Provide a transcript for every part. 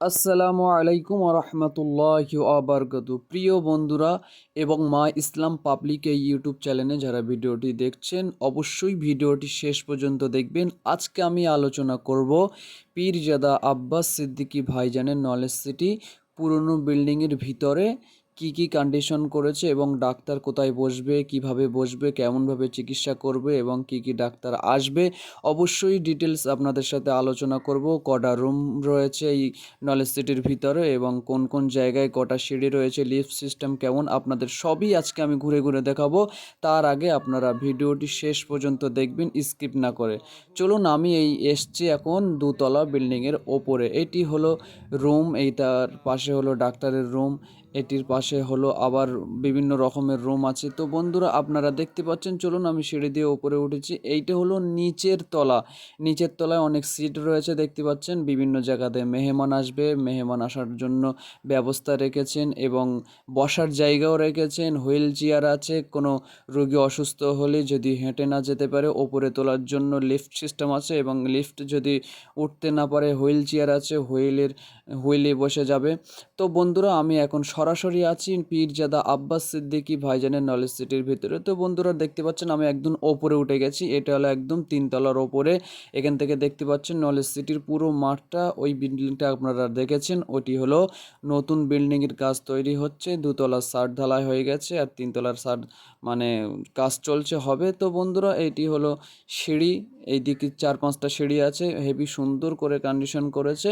আসসালামু আলাইকুম রহমতুল্লাহ আবরকাত প্রিয় বন্ধুরা এবং মা ইসলাম পাবলিক এই ইউটিউব চ্যানেলে যারা ভিডিওটি দেখছেন, অবশ্যই ভিডিওটি শেষ পর্যন্ত দেখবেন। আজকে আমি আলোচনা করব পীরজাদা আব্বাস সিদ্দিকী ভাইজানের নলেজ সিটি পুরনো বিল্ডিংয়ের ভিতরে কি কি কন্ডিশন করেছে এবং ডাক্তার কোথায় বসবে, কীভাবে বসবে, কেমনভাবে চিকিৎসা করবে এবং কি কি ডাক্তার আসবে, অবশ্যই ডিটেলস আপনাদের সাথে আলোচনা করব। কটা রুম রয়েছে এই নলেজ সিটির ভিতরে এবং কোন কোন জায়গায় কটা সিঁড়ি রয়েছে লিফট সিস্টেম কেমন, আপনাদের সবই আজকে আমি ঘুরে ঘুরে দেখাবো। তার আগে আপনারা ভিডিওটি শেষ পর্যন্ত দেখবেন স্কিপ না করে। চলুন আমি এই এসছি এখন দুতলা বিল্ডিংয়ের ওপরে। এটি হলো রুম এইটার পাশে হলো ডাক্তারের রুম এটির পাশে হলো আবার বিভিন্ন রকমের রুম আছে। তো বন্ধুরা, আপনারা দেখতে পাচ্ছেন, চলুন আমি সিঁড়ি দিয়ে উপরে উঠেছি। এইটা হলো নিচের তলা। নিচের তলায় অনেক সিট রয়েছে, দেখতে পাচ্ছেন। বিভিন্ন জায়গাতে মেহমান আসবে। মেহমান আসার জন্য ব্যবস্থা রেখেছেন এবং বসার জায়গাও রেখেছেন। হুইল চেয়ার আছে, কোনো রোগী অসুস্থ হলে যদি হেঁটে না যেতে পারে, ওপরে তোলার জন্য লিফট সিস্টেম আছে এবং লিফট যদি উঠতে না পারে, হুইল চেয়ার আছে, হুইলের, হুইলে বসে যাবে। তো বন্ধুরা, আমি এখন সরাসরি আছি পীরজাদা আব্বাস সিদ্দিকি ভাইজানের নলেজ সিটির ভিতরে। তো বন্ধুরা, দেখতে পাচ্ছেন আমি একদম ওপরে উঠে গেছি। এটা হলো একদম তিনতলার ওপরে। এখান থেকে দেখতে পাচ্ছেন নলেজ সিটির পুরো মাঠটা। ওই বিল্ডিংটা আপনারা দেখেছেন। ওটি হলো নতুন বিল্ডিংয়ের কাজ তৈরি হচ্ছে। দুতলার সার্ট ঢালাই হয়ে গেছে আর তিনতলার সার্ট মানে কাজ চলছে, হবে। তো বন্ধুরা, এটি হলো সিঁড়ি। এইদিকে চার পাঁচটা সিঁড়ি আছে, হেভি সুন্দর করে কন্ডিশন করেছে।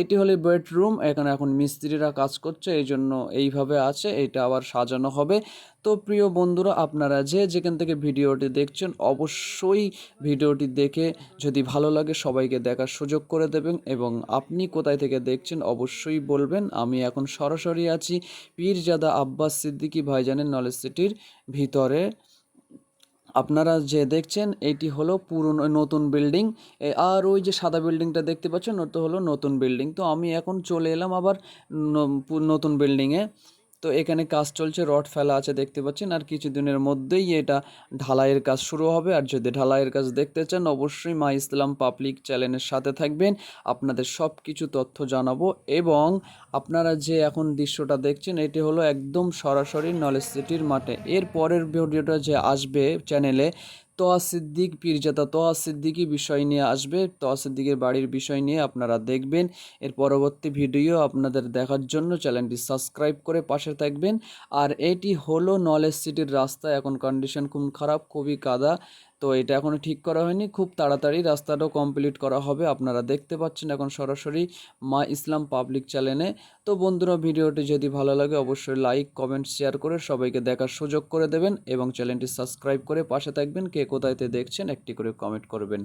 এটি হলো বেডরুম এখানে এখন মিস্ত্রিরা কাজ করছে এই জন্য এইভাবে আছে, এটা আবার সাজানো হবে। তো প্রিয় বন্ধুরা, আপনারা যে যেখান থেকে ভিডিওটি দেখছেন, অবশ্যই ভিডিওটি দেখে যদি ভালো লাগে, সবাইকে দেখার সুযোগ করে দেবেন এবং আপনি কোথায় থেকে দেখছেন, অবশ্যই বলবেন। আমি এখন সরাসরি আছি পীরজাদা আব্বাস সিদ্দিকি ভাইজানের নলেজ সিটির ভিতরে। আপনারা যে দেখছেন, এটি হলো পুরনো নতুন বিল্ডিং। আর ওই যে সাদা বিল্ডিংটা দেখতে পাচ্ছেন, ওটা হলো নতুন বিল্ডিং। তো আমি এখন চলে এলাম আবার নতুন বিল্ডিংয়ে। তো এখানে কাজ চলছে, রড ফেলা আছে দেখতে পাচ্ছেন। আর কিছুদিনের মধ্যেই এটা ঢালাইয়ের কাজ শুরু হবে। আর যদি ঢালাইয়ের কাজ দেখতে চান, অবশ্যই মা ইসলাম পাবলিক চ্যানেলের সাথে থাকবেন। আপনাদের সব কিছু তথ্য জানাব এবং আপনারা যে এখন দৃশ্যটা দেখছেন, এটি হলো একদম সরাসরি নলেজ সিটির মাঠে। এর পরের ভিডিওটা যে আসবে চ্যানেলে তোয়া সিদ্দিক পীরজাদা তোয়া বিষয় নিয়ে আসবে। তোয়া সিদ্দিকের বাড়ির বিষয় নিয়ে আপনারা দেখবেন। এর পরবর্তী ভিডিও আপনাদের দেখার জন্য চ্যানেলটি সাবস্ক্রাইব করে পাশে থাকবেন। আর এটি হলো নলেজ সিটির রাস্তা। এখন কন্ডিশন খুব খারাপ, খুবই কাদা। তো এটা এখনও ঠিক করা হয়নি। খুব তাড়াতাড়ি রাস্তাটাও কমপ্লিট করা হবে। আপনারা দেখতে পাচ্ছেন এখন সরাসরি মা ইসলাম পাবলিক চ্যানেলে তো বন্ধুরা, ভিডিওটি যদি ভালো লাগে অবশ্যই লাইক কমেন্ট শেয়ার করে সবাইকে দেখার সুযোগ করে দেবেন এবং চ্যানেলটি সাবস্ক্রাইব করে পাশে থাকবেন। কে কোথায়তে দেখছেন একটি করে কমেন্ট করবেন।